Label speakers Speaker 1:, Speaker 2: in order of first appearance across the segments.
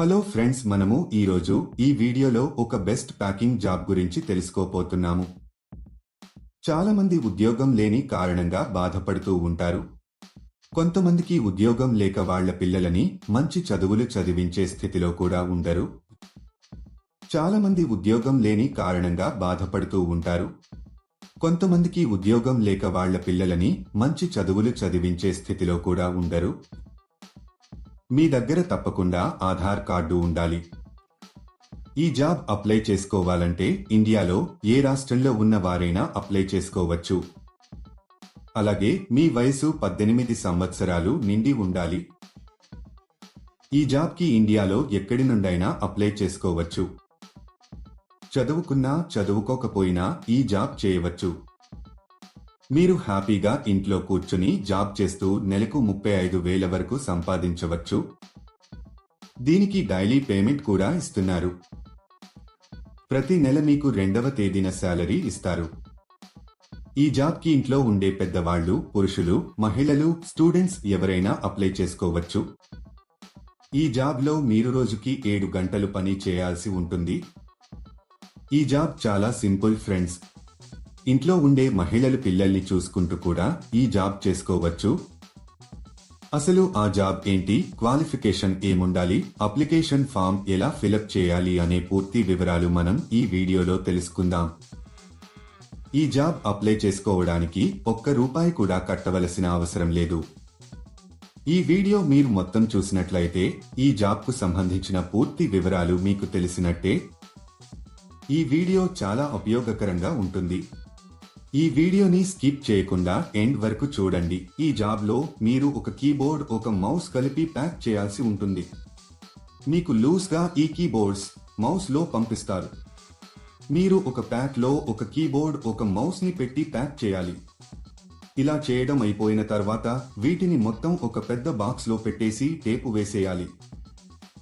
Speaker 1: Hello friends మనము ఈరోజు ఈ వీడియోలో ఒక బెస్ట్ ప్యాకింగ్ జాబ్ గురించి తెలుసుకోపోతున్నాము చాలామంది ఉద్యోగం లేని కారణంగా బాధపడుతూ ఉంటారు. కొంతమందికి ఉద్యోగం లేక వాళ్ళ పిల్లలని మంచి చదువులు చదివించే స్థితిలో కూడా ఉండరు. చాలామంది ఉద్యోగం లేని కారణంగా బాధపడుతూ ఉంటారు. కొంతమందికి ఉద్యోగం లేక వాళ్ళ పిల్లలని మంచి చదువులు చదివించే స్థితిలో కూడా ఉండరు. మీ దగ్గర తప్పకుండా ఆధార్ కార్డు ఉండాలి. ఈ జాబ్ అప్లై చేసుకోవాలంటే ఇండియాలో ఏ రాష్ట్రంలో ఉన్న వారైనా అప్లై చేసుకోవచ్చు. అలాగే మీ వయసు పద్దెనిమిది సంవత్సరాలు నిండి ఉండాలి. ఈ జాబ్కి ఇండియాలో ఎక్కడి నుండైనా అప్లై చేసుకోవచ్చు. చదువుకున్నా చదువుకోకపోయినా ఈ జాబ్ చేయవచ్చు. మీరు హ్యాపీగా ఇంట్లో కూర్చుని జాబ్ చేస్తూ నెలకు ముప్పై ఐదు వేల వరకు సంపాదించవచ్చు. దీనికి డైలీ పేమెంట్ కూడా ఇస్తున్నారు. ప్రతి నెల మీకు రెండవ తేదీన శాలరీ ఇస్తారు. ఈ జాబ్కి ఇంట్లో ఉండే పెద్దవాళ్ళు పురుషులు మహిళలు స్టూడెంట్స్ ఎవరైనా అప్లై చేసుకోవచ్చు. ఈ జాబ్లో మీరు రోజుకి ఏడు గంటలు పని చేయాల్సి ఉంటుంది. ఈ జాబ్ చాలా సింపుల్ ఫ్రెండ్స్. ఇంట్లో ఉండే మహిళలు పిల్లల్ని చూసుకుంటూ కూడా ఈ జాబ్ చేసుకోవచ్చు. అసలు ఆ జాబ్ ఏంటి? క్వాలిఫికేషన్ ఏముండాలి? అప్లికేషన్ ఫామ్ ఎలా ఫిలప్ చేయాలి అనే పూర్తి వివరాలు మనం ఈ వీడియోలో తెలుసుకుందాం. ఈ జాబ్ అప్లై చేసుకోవడానికి ఒక్క రూపాయి కూడా కట్టవలసిన అవసరం లేదు. ఈ వీడియో మీరు మొత్తం చూసినట్లయితే ఈ జాబ్కు సంబంధించిన పూర్తి వివరాలు మీకు తెలిసినట్టే. ఈ వీడియో చాలా ఉపయోగకరంగా ఉంటుంది. ఈ వీడియోని స్కిప్ చేయకుండా ఎండ్ వరకు చూడండి. ఈ జాబ్లో మీరు ఒక కీబోర్డ్ ఒక మౌస్ కలిపి ప్యాక్ చేయాల్సి ఉంటుంది. మీకు లూజ్గా ఈ కీబోర్డ్స్ మౌస్లో పంపిస్తారు. మీరు ఒక ప్యాక్లో ఒక కీబోర్డ్ ఒక మౌస్ని పెట్టి ప్యాక్ చేయాలి. ఇలా చేయడం అయిపోయిన తర్వాత వీటిని మొత్తం ఒక పెద్ద బాక్స్లో పెట్టేసి టేపు వేసేయాలి.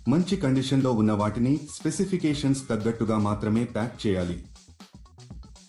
Speaker 1: మంచి కండిషన్లో ఉన్న వాటిని స్పెసిఫికేషన్స్ తగ్గట్టుగా మాత్రమే ప్యాక్ చేయాలి.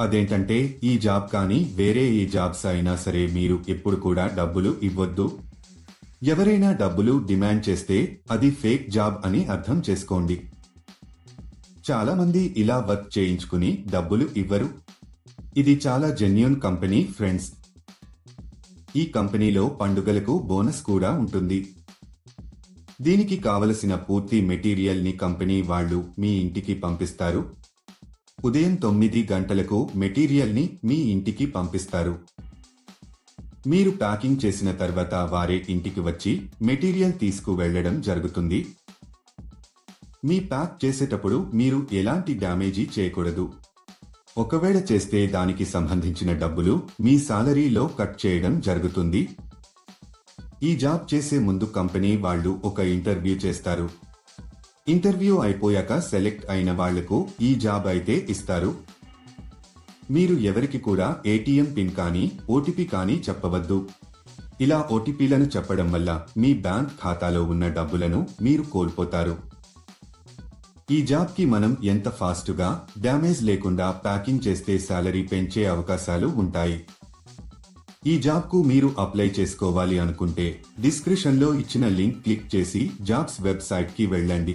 Speaker 1: అదేంటంటే ఈ జాబ్ కానీ వేరే ఏ జాబ్స్ అయినా సరే మీరు ఎప్పుడు కూడా డబ్బులు ఇవ్వద్దు. ఎవరైనా డబ్బులు డిమాండ్ చేస్తే అది ఫేక్ జాబ్ అని అర్థం చేసుకోండి. చాలా మంది ఇలా వర్క్ చేయించుకుని డబ్బులు ఇవ్వరు. ఇది చాలా జెన్యున్ కంపెనీ ఫ్రెండ్స్. ఈ కంపెనీలో పండుగలకు బోనస్ కూడా ఉంటుంది. దీనికి కావలసిన పూర్తి మెటీరియల్ని కంపెనీ వాళ్ళు మీ ఇంటికి పంపిస్తారు. ఉదయం తొమ్మిది గంటలకు మెటీరియల్ని మీ ఇంటికి పంపిస్తారు. మీరు ప్యాకింగ్ చేసిన తర్వాత వారే ఇంటికి వచ్చి మెటీరియల్ తీసుకువెళ్ళడం జరుగుతుంది. మీ ప్యాక్ చేసేటప్పుడు మీరు ఎలాంటి డ్యామేజీ చేయకూడదు. ఒకవేళ చేస్తే దానికి సంబంధించిన డబ్బులు మీ సాలరీలో కట్ చేయడం జరుగుతుంది. ఈ జాబ్ చేసే ముందు కంపెనీ వాళ్ళు ఒక ఇంటర్వ్యూ చేస్తారు. ఇంటర్వ్యూ అయిపోయాక సెలెక్ట్ అయిన వాళ్ళకు ఈ జాబ్ అయితే ఇస్తారు. మీరు ఎవరికి కూడా ఏటీఎం పిన్ కానీ ఓటీపీ కానీ చెప్పవద్దు. ఇలా ఓటీపీలను చెప్పడం వల్ల మీ బ్యాంక్ ఖాతాలో ఉన్న డబ్బులను మీరు కోల్పోతారు. ఈ జాబ్కి మనం ఎంత ఫాస్ట్గా డ్యామేజ్ లేకుండా ప్యాకింగ్ చేస్తే శాలరీ పెంచే అవకాశాలు ఉంటాయి. ఈ జాబ్కు మీరు అప్లై చేసుకోవాలి అనుకుంటే డిస్క్రిప్షన్లో ఇచ్చిన లింక్ క్లిక్ చేసి జాబ్స్ వెబ్సైట్కి వెళ్ళండి.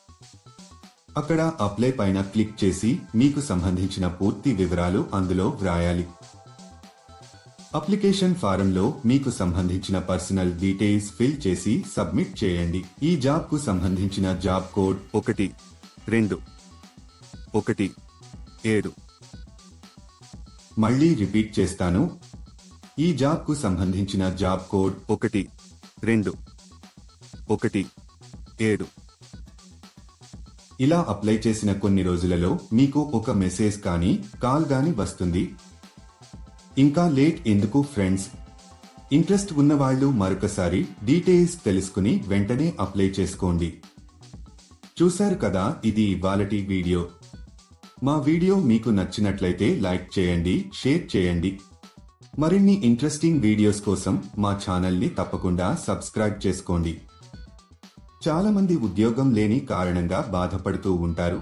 Speaker 1: అక్కడ అప్లై పైన క్లిక్ చేసి మీకు సంబంధించిన పూర్తి వివరాలు అందులో వ్రాయాలి. అప్లికేషన్ ఫారంలో మీకు సంబంధించిన పర్సనల్ డీటెయిల్స్ ఫిల్ చేసి సబ్మిట్ చేయండి. ఈ జాబ్కు సంబంధించిన జాబ్ కోడ్ ఒకటి
Speaker 2: రెండు ఒకటి ఏడు.
Speaker 1: మళ్ళీ రిపీట్ చేస్తాను. ఈ జాబ్కు సంబంధించిన జాబ్ కోడ్
Speaker 2: ఒకటి రెండు ఒకటి ఏడు.
Speaker 1: ఇలా అప్లై చేసిన కొన్ని రోజులలో మీకు ఒక మెసేజ్ కానీ కాల్ గాని వస్తుంది. ఇంకా లేట్ ఎందుకు ఫ్రెండ్స్? ఇంట్రెస్ట్ ఉన్నవాళ్ళు మరొకసారి డీటెయిల్స్ తెలుసుకుని వెంటనే అప్లై చేసుకోండి. చూశారు కదా ఇది ఇవాళటి వీడియో. మా వీడియో మీకు నచ్చినట్లయితే లైక్ చేయండి షేర్ చేయండి. మరిన్ని ఇంట్రెస్టింగ్ వీడియోస్ కోసం మా ఛానల్ని తప్పకుండా సబ్స్క్రైబ్ చేసుకోండి. చాలా మంది ఉద్యోగం లేని కారణంగా బాధపడుతూ ఉంటారు.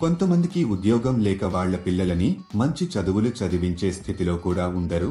Speaker 1: కొంతమందికి ఉద్యోగం లేక వాళ్ళ పిల్లలని మంచి చదువులు చదివించే స్థితిలో కూడా ఉండరు.